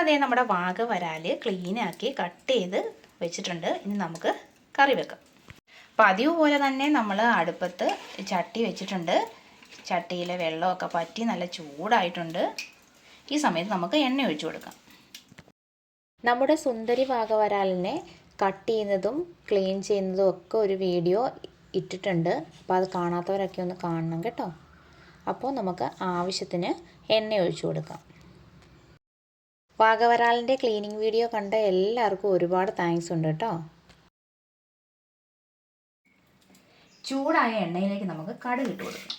അപ്പോൾ അതേ നമ്മുടെ വാഗ വരാൽ ക്ലീനാക്കി കട്ട് ചെയ്ത് വെച്ചിട്ടുണ്ട്. ഇനി നമുക്ക് കറി വെക്കാം. പതിവ് പോലെ തന്നെ നമ്മൾ അടുപ്പത്ത് ചട്ടി വെച്ചിട്ടുണ്ട്. ചട്ടിയിലെ വെള്ളമൊക്കെ പറ്റി നല്ല ചൂടായിട്ടുണ്ട്. ഈ സമയത്ത് നമുക്ക് എണ്ണ ഒഴിച്ചു കൊടുക്കാം. നമ്മുടെ സുന്ദരി വാഗവരാലിനെ കട്ട് ചെയ്യുന്നതും ക്ലീൻ ചെയ്യുന്നതും ഒക്കെ ഒരു വീഡിയോ ഇട്ടിട്ടുണ്ട്. അപ്പോൾ അത് കാണാത്തവരൊക്കെ ഒന്ന് കാണണം കേട്ടോ. അപ്പോൾ നമുക്ക് ആവശ്യത്തിന് എണ്ണ ഒഴിച്ചു കൊടുക്കാം. വാഗവരാലിന്റെ ക്ലീനിങ് വീഡിയോ കണ്ട എല്ലാവർക്കും ഒരുപാട് താങ്ക്സ് ഉണ്ട് കേട്ടോ. ചൂടായ എണ്ണയിലേക്ക് നമുക്ക് കടുക് ഇട്ട് കൊടുക്കാം.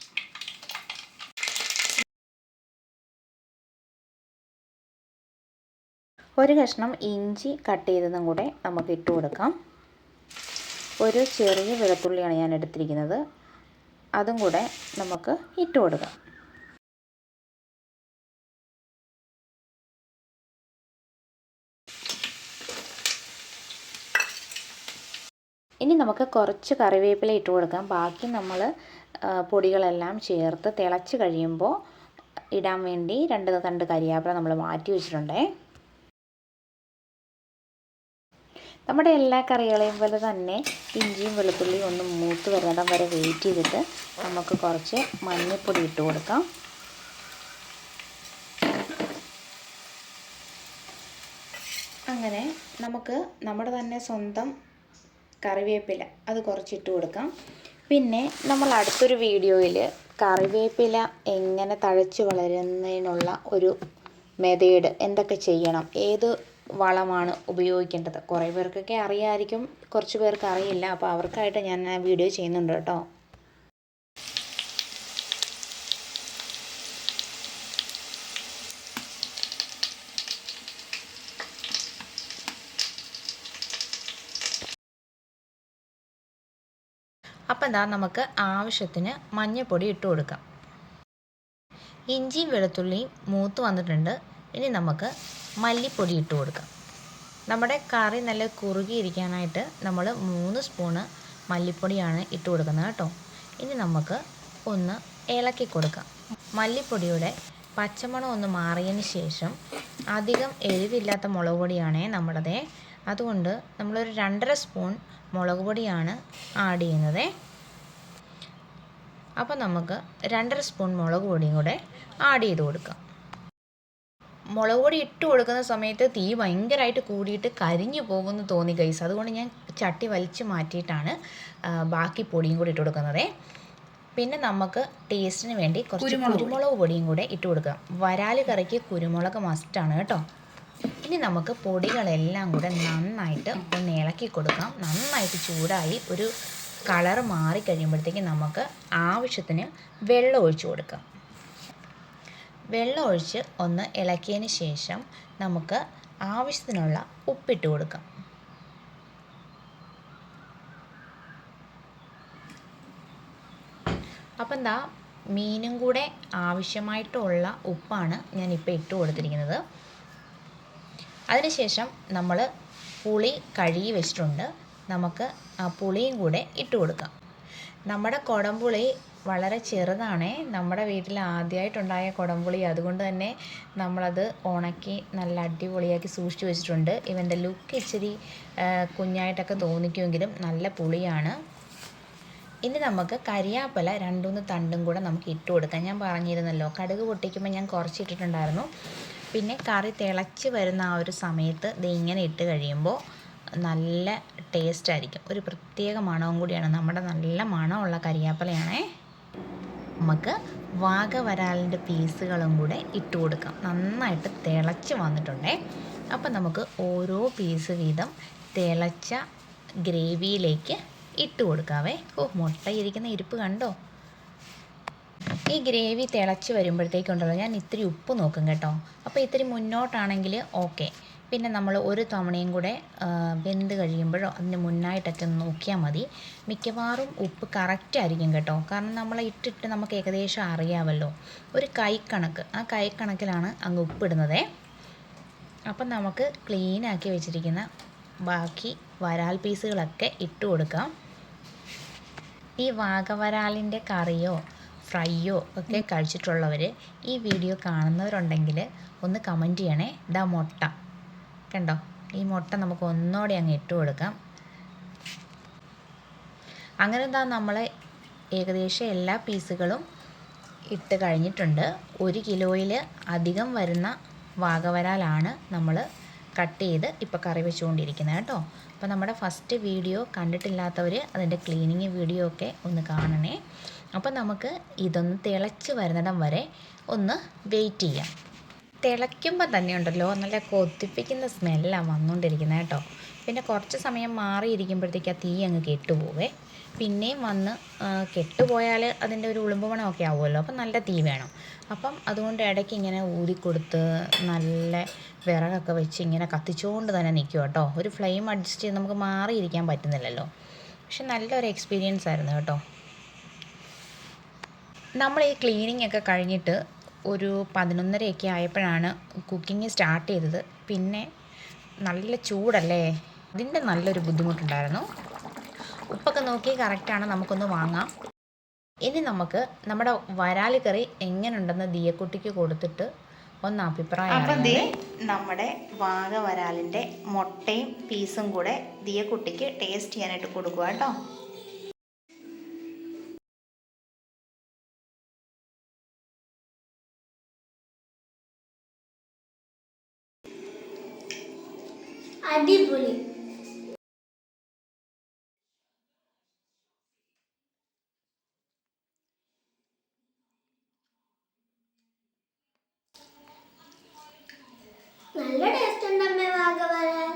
ഒരു കഷ്ണം ഇഞ്ചി കട്ട് ചെയ്തതും കൂടെ നമുക്ക് ഇട്ട് കൊടുക്കാം. ഒരു ചെറിയ വെളുത്തുള്ളിയാണ് ഞാൻ എടുത്തിരിക്കുന്നത്. അതും കൂടെ നമുക്ക് ഇട്ട് കൊടുക്കാം. ഇനി നമുക്ക് കുറച്ച് കറിവേപ്പില ഇട്ട് കൊടുക്കാം. ബാക്കി നമ്മൾ പൊടികളെല്ലാം ചേർത്ത് തിളച്ച് കഴിയുമ്പോൾ ഇടാൻ വേണ്ടി രണ്ട് തണ്ട് കരിയാപ്പില നമ്മൾ മാറ്റി വെച്ചിട്ടുണ്ടേ. നമ്മുടെ എല്ലാ കറികളെയും പോലെ തന്നെ ഇഞ്ചിയും വെളുത്തുള്ളിയും ഒന്ന് മൂത്ത് വരാതെ വരെ വെയിറ്റ് ചെയ്തിട്ട് നമുക്ക് കുറച്ച് മഞ്ഞൾപ്പൊടി ഇട്ട് കൊടുക്കാം. അങ്ങനെ നമുക്ക് നമ്മുടെ തന്നെ സ്വന്തം കറിവേപ്പില അത് കുറച്ചിട്ട് കൊടുക്കാം. പിന്നെ നമ്മൾ അടുത്തൊരു വീഡിയോയിൽ കറിവേപ്പില എങ്ങനെ തഴച്ച് വളരുന്നതിനുള്ള ഒരു മെതേഡ് എന്തൊക്കെ ചെയ്യണം ഏത് വളമാണ് ഉപയോഗിക്കേണ്ടത്? കുറേ പേർക്കൊക്കെ അറിയാമായിരിക്കും കുറച്ച് പേർക്ക് അറിയില്ല അപ്പോൾ അവർക്കായിട്ട് ഞാൻ വീഡിയോ ചെയ്യുന്നുണ്ട് കേട്ടോ. അപ്പം എന്താ നമുക്ക് ആവശ്യത്തിന് മഞ്ഞൾപ്പൊടി ഇട്ട് കൊടുക്കാം. ഇഞ്ചിയും വെളുത്തുള്ളിയും മൂത്ത് വന്നിട്ടുണ്ട്. ഇനി നമുക്ക് മല്ലിപ്പൊടി ഇട്ട് കൊടുക്കാം. നമ്മുടെ കറി നല്ല കുറുകിയിരിക്കാനായിട്ട് നമ്മൾ മൂന്ന് സ്പൂണ് മല്ലിപ്പൊടിയാണ് ഇട്ട് കൊടുക്കുന്നത് കേട്ടോ. ഇനി നമുക്ക് ഒന്ന് ഇളക്കി കൊടുക്കാം. മല്ലിപ്പൊടിയുടെ പച്ചമണം ഒന്ന് മാറിയതിന് ശേഷം അധികം എരിവില്ലാത്ത മുളക് പൊടിയാണേ നമ്മുടേത് അതുകൊണ്ട് നമ്മളൊരു രണ്ടര സ്പൂൺ മുളക് പൊടിയാണ് ആഡ് ചെയ്യുന്നത്. അപ്പോൾ നമുക്ക് രണ്ടര സ്പൂൺ മുളക് പൊടിയും കൂടെ ആഡ് ചെയ്ത് കൊടുക്കാം. മുളക് പൊടി ഇട്ട് കൊടുക്കുന്ന സമയത്ത് തീ ഭയങ്കരമായിട്ട് കൂടിയിട്ട് കരിഞ്ഞു പോകുമെന്ന് തോന്നി ഗൈസ് അതുകൊണ്ട് ഞാൻ ചട്ടി വലിച്ച് മാറ്റിയിട്ടാണ് ബാക്കി പൊടിയും കൂടി ഇട്ട് കൊടുക്കുന്നത്. പിന്നെ നമുക്ക് ടേസ്റ്റിന് വേണ്ടി കുറച്ച് കുരുമുളക് പൊടിയും കൂടെ ഇട്ട് കൊടുക്കാം. വരാൽ കറിക്ക് കുരുമുളക് മസ്റ്റാണ് കേട്ടോ. ഇനി നമുക്ക് പൊടികളെല്ലാം കൂടെ നന്നായിട്ട് ഒന്ന് ഇളക്കി കൊടുക്കാം. നന്നായിട്ട് ചൂടായി ഒരു കളർ മാറി കഴിയുമ്പോഴത്തേക്കും നമുക്ക് ആവശ്യത്തിന് വെള്ളം ഒഴിച്ചു കൊടുക്കാം. വെള്ളം ഒഴിച്ച് ഒന്ന് ഇളക്കിയതിന് ശേഷം നമുക്ക് ആവശ്യത്തിനുള്ള ഉപ്പിട്ട് കൊടുക്കാം. അപ്പം എന്താ മീനും കൂടെ ആവശ്യമായിട്ടുള്ള ഉപ്പാണ് ഞാനിപ്പോൾ ഇട്ട് കൊടുത്തിരിക്കുന്നത്. അതിനുശേഷം നമ്മൾ പുളി കഴുകി വെച്ചിട്ടുണ്ട്. നമുക്ക് ആ പുളിയും കൂടെ ഇട്ട് കൊടുക്കാം. നമ്മുടെ കുടംപുളി വളരെ ചെറുതാണേ. നമ്മുടെ വീട്ടിൽ ആദ്യമായിട്ടുണ്ടായ കുടംപുളി. അതുകൊണ്ട് തന്നെ നമ്മളത് ഉണക്കി നല്ല അടിപൊളിയാക്കി സൂക്ഷിച്ചു വെച്ചിട്ടുണ്ട്. ഇവന്റെ ലുക്ക് ഇച്ചിരി കുഞ്ഞായിട്ടൊക്കെ തോന്നിക്കുമെങ്കിലും നല്ല പുളിയാണ്. ഇനി നമുക്ക് കരിയാപ്പല രണ്ടുമൂന്ന് തണ്ടും കൂടെ നമുക്ക് ഇട്ട് കൊടുക്കാം. ഞാൻ പറഞ്ഞിരുന്നല്ലോ കടുക് പൊട്ടിക്കുമ്പോൾ ഞാൻ കുറച്ച് ഇട്ടിട്ടുണ്ടായിരുന്നു. പിന്നെ കറി തിളച്ച് വരുന്ന ആ ഒരു സമയത്ത് ഇത് ഇങ്ങനെ ഇട്ട് കഴിയുമ്പോൾ നല്ല ടേസ്റ്റ് ആയിരിക്കും. ഒരു പ്രത്യേക മണവും കൂടിയാണ്. നമ്മുടെ നല്ല മണമുള്ള കരിയാപ്പലയാണേ. നമുക്ക് വാഗവരാലിന്റെ പീസുകളും കൂടെ ഇട്ട് കൊടുക്കാം. നന്നായിട്ട് തിളച്ച് വന്നിട്ടുണ്ടേ. അപ്പം നമുക്ക് ഓരോ പീസ് വീതം തിളച്ച ഗ്രേവിയിലേക്ക് ഇട്ട് കൊടുക്കാവേ. ഓ മുട്ടയിരിക്കുന്ന ഇരിപ്പ് കണ്ടോ? ഈ ഗ്രേവി തിളച്ച് വരുമ്പോഴത്തേക്കുണ്ടല്ലോ ഞാൻ ഇത്തിരി ഉപ്പ് നോക്കും കേട്ടോ. അപ്പോൾ ഇത്തിരി മുന്നോട്ടാണെങ്കിൽ ഓക്കെ. പിന്നെ നമ്മൾ ഒരു തവണയും കൂടെ വെന്ത് കഴിയുമ്പോഴോ അതിന് മുന്നായിട്ടൊക്കെ ഒന്ന് നോക്കിയാൽ മതി. മിക്കവാറും ഉപ്പ് കറക്റ്റ് ആയിരിക്കും കേട്ടോ. കാരണം നമ്മൾ ഇട്ടിട്ട് നമുക്ക് ഏകദേശം അറിയാമല്ലോ ഒരു കൈക്കണക്ക്. ആ കൈക്കണക്കിലാണ് അങ്ങ് ഉപ്പിടുന്നത്. അപ്പം നമുക്ക് ക്ലീനാക്കി വെച്ചിരിക്കുന്ന ബാക്കി വരാൽ പീസുകളൊക്കെ ഇട്ട് കൊടുക്കാം. ഈ വാഗവരാലിന്റെ കറിയോ ഫ്രൈയോ ഒക്കെ കഴിച്ചിട്ടുള്ളവർ ഈ വീഡിയോ കാണുന്നവരുണ്ടെങ്കിൽ ഒന്ന് കമന്റ് ചെയ്യണേ. ദ മുട്ട. കണ്ടോ? ഈ മുട്ട നമുക്ക് ഒന്നോടെ അങ്ങ് ഇട്ട് കൊടുക്കാം. അങ്ങനെ എന്താ നമ്മൾ ഏകദേശം എല്ലാ പീസുകളും ഇട്ട് കഴിഞ്ഞിട്ടുണ്ട്. ഒരു കിലോയിൽ അധികം വരുന്ന വാഗവരാലാണ് നമ്മൾ കട്ട് ചെയ്ത് ഇപ്പോൾ കറി വെച്ചുകൊണ്ടിരിക്കുന്നത് കേട്ടോ. അപ്പോൾ നമ്മുടെ ഫസ്റ്റ് വീഡിയോ കണ്ടിട്ടില്ലാത്തവർ അതിന്റെ ക്ലീനിങ് വീഡിയോ ഒക്കെ ഒന്ന് കാണണേ. അപ്പോൾ നമുക്ക് ഇതൊന്ന് തിളച്ച് വരുന്നിടം വരെ ഒന്ന് വെയിറ്റ് ചെയ്യാം. തിളയ്ക്കുമ്പോൾ തന്നെ ഉണ്ടല്ലോ നല്ല കൊതിപ്പിക്കുന്ന സ്മെല്ലാണ് വന്നുകൊണ്ടിരിക്കുന്നത് കേട്ടോ. പിന്നെ കുറച്ച് സമയം മാറിയിരിക്കുമ്പോഴത്തേക്ക് ആ തീ അങ്ങ് കെട്ടുപോവേ. പിന്നെയും വന്ന് കെട്ടുപോയാൽ അതിന്റെ ഒരു ഉളുമ്പ് മണമൊക്കെ ആവുമല്ലോ. അപ്പം നല്ല തീ വേണം. അപ്പം അതുകൊണ്ട് ഇടയ്ക്ക് ഇങ്ങനെ ഊതിക്കൊടുത്ത് നല്ല വിറകൊക്കെ വെച്ച് ഇങ്ങനെ കത്തിച്ചുകൊണ്ട് തന്നെ നിൽക്കും കേട്ടോ. ഒരു ഫ്ലെയിം അഡ്ജസ്റ്റ് ചെയ്ത് നമുക്ക് മാറിയിരിക്കാൻ പറ്റുന്നില്ലല്ലോ. പക്ഷെ നല്ലൊരു എക്സ്പീരിയൻസ് ആയിരുന്നു കേട്ടോ. നമ്മൾ ഈ ക്ലീനിങ് ഒക്കെ കഴിഞ്ഞിട്ട് ഒരു പതിനൊന്നരയൊക്കെ ആയപ്പോഴാണ് കുക്കിംഗ് സ്റ്റാർട്ട് ചെയ്തത്. പിന്നെ നല്ല ചൂടല്ലേ? അതിന്റെ നല്ലൊരു ബുദ്ധിമുട്ടുണ്ടായിരുന്നു. ഉപ്പൊക്കെ നോക്കി കറക്റ്റാണ് നമുക്കൊന്ന് വാങ്ങാം. ഇനി നമുക്ക് നമ്മുടെ വരാൽ കറി എങ്ങനെയുണ്ടെന്ന് ദിയക്കുട്ടിക്ക് കൊടുത്തിട്ട് ഒന്ന് അഭിപ്രായം അപ്പം ദേ നമ്മുടെ വാഗ വരാലിന്റെ മുട്ടയും പീസും കൂടെ ദിയക്കുട്ടിക്ക് ടേസ്റ്റ് ചെയ്യാനായിട്ട് കൊടുക്കുക കേട്ടോ. അടിപൊളി. നല്ല ടേസ്റ്റ് ഉണ്ടമ്മേ വാഗവരാൻ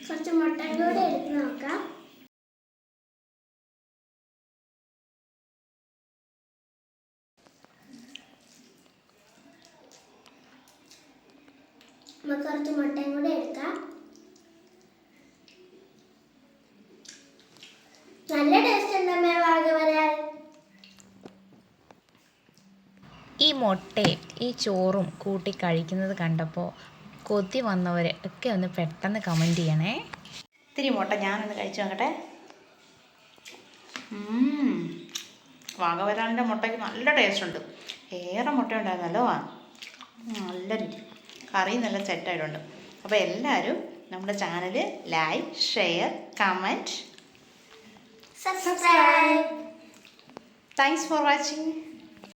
കുറച്ച് മുട്ടയും കൂടെ എടുത്ത് നോക്കാം നമുക്ക് കുറച്ച് മുട്ടയും കൂടെ എടുക്കാം. നല്ല ടേസ്റ്റ് ഉണ്ടമ്മേ വാഗവരാൻ ഈ മുട്ടയും ഈ ചോറും കൂട്ടി കഴിക്കുന്നത് കണ്ടപ്പോൾ കൊതി വന്നവർ ഒക്കെ ഒന്ന് പെട്ടെന്ന് കമന്റ് ചെയ്യണേ. ഇത്തിരി മുട്ട ഞാനൊന്ന് കഴിച്ചു നോക്കട്ടെ. വാഗവരാലിന്റെ മുട്ടയ്ക്ക് നല്ല ടേസ്റ്റ് ഉണ്ട്. ഏറെ മുട്ട ഉണ്ടായിരുന്നല്ലോ നല്ല രുചി. കറി നല്ല സെറ്റായിട്ടുണ്ട് അപ്പോൾ എല്ലാവരും നമ്മുടെ channel like share comment subscribe thanks for watching